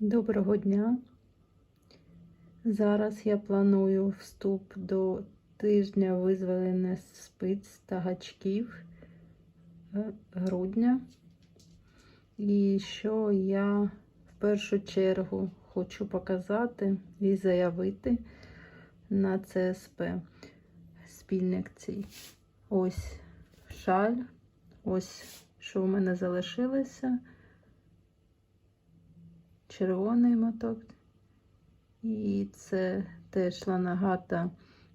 Доброго дня. Зараз я планую вступ до тижня визволення спиць та гачків е, грудня. І що я в першу чергу хочу показати і заявити на ЦСП спільник цей. Ось шаль, ось що в мене залишилося червоний моток. І це теж ланагата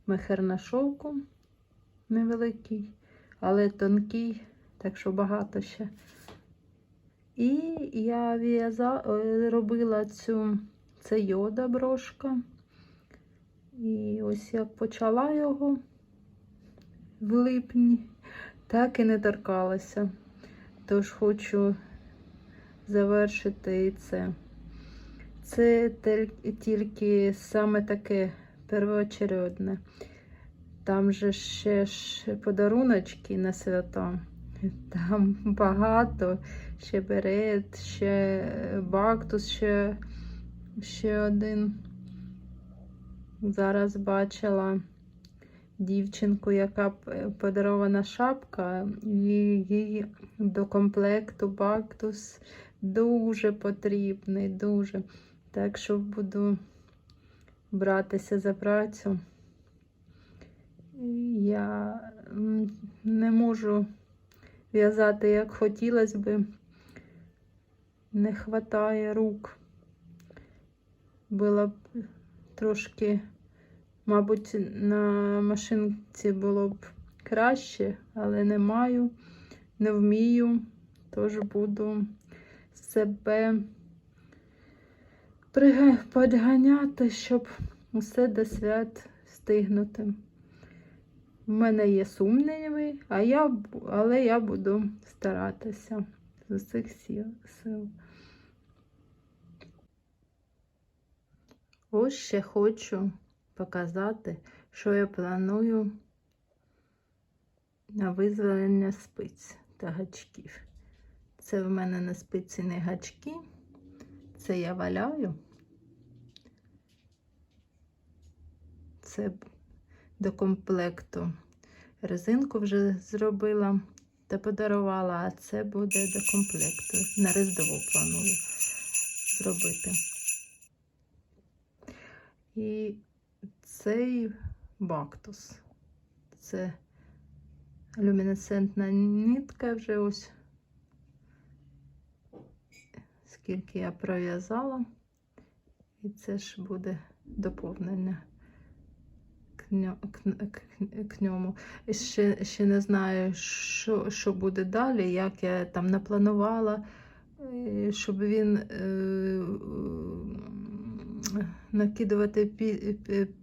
мехер на шовку невеликий, але тонкий, так що багато ще. І я в'яза... е, робила цю це йода брошка. І ось як почала його в липні, так і не торкалася. Тож хочу завершити це. Це тільки саме таке первоочередне. Там же ще ж подаруночки на свята. Там багато, ще берет, ще бактус, ще, ще один. Зараз бачила дівчинку, яка подарована шапка, і їй до комплекту бактус дуже потрібний, дуже. Так що буду братися за працю. Я не можу в'язати, як хотілося би. Не вистачає рук. Було б трошки, мабуть, на машинці було б краще, але не маю, не вмію, тож буду себе підганяти, щоб усе до свят встигнути. У мене є сумніви, а я, але я буду старатися з усіх сил. Ось ще хочу показати, що я планую на визволення спиць та гачків. Це в мене не спиці, не гачки. Це я валяю. Це до комплекту резинку вже зробила та подарувала, а це буде до комплекту. На Різдво планую зробити. І цей бактус. Це люмінесцентна нитка вже ось скільки я пров'язала. І це ж буде доповнення к, ньо- к, к, к ньому. Ще, ще не знаю, що, що буде далі, як я там напланувала, е, щоб він е, накидувати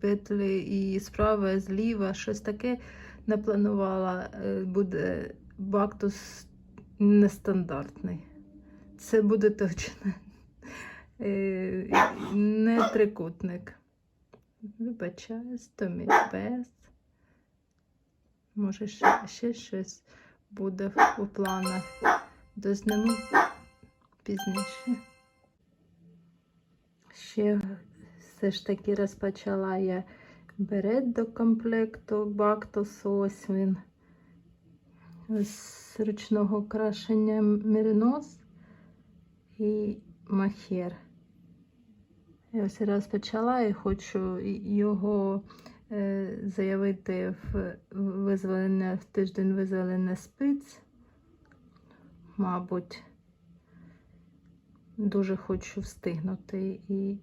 петлі і справа, і зліва, щось таке напланувала. Е, Буде бактус нестандартний. Це буде точно. Е, Не трикутник. Вибачаюсь, то мій пес. Може, ще, ще щось буде у планах. Дозніму пізніше. Ще все ж таки розпочала я берет до комплекту Бактус. Ось він з ручного крашення меринос і махер. Я ось розпочала і хочу його е, заявити в визволення в тиждень визволення спиць. Мабуть, дуже хочу встигнути і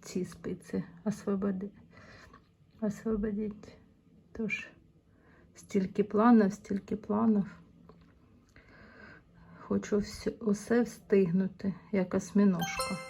ці спиці освободи, освободити. Тож, стільки планів, стільки планів. Хочу усе встигнути, як осьміножка.